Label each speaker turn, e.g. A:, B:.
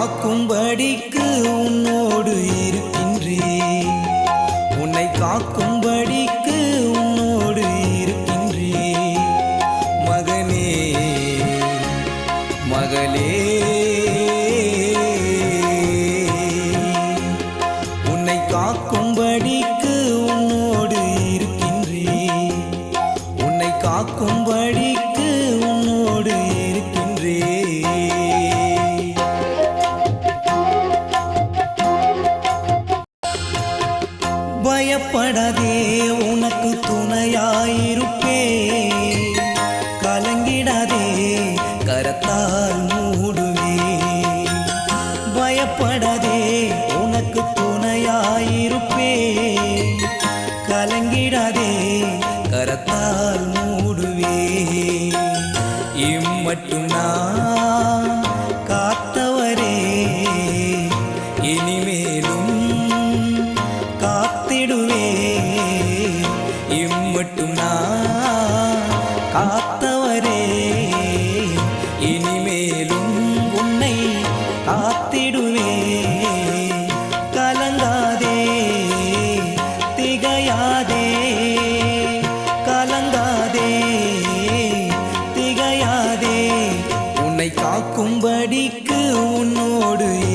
A: காக்கும்படிக்கு உன்னோடு இருக்கின்றேன். உன்னை காக்கும்படிக்கு உன்னோடு இருக்கின்றேன். மகனே மகளே உன்னை காக்கும்படிக்கு பயப்படாதே உனக்கு துணையாயிருப்பே. கலங்கிடாதே கரத்தால் மூடுவே. பயப்படாதே உனக்கு துணையாயிருப்பே. கலங்கிடாதே கரத்தால் மூடுவே. இம்மட்டும் மட்டும் நான் காத்தவரே இனிமேலும் உன்னை காத்திடுவே. கலங்காதே திகையாதே. கலங்காதே திகையாதே. உன்னை காக்கும்படிக்கு உன்னோடு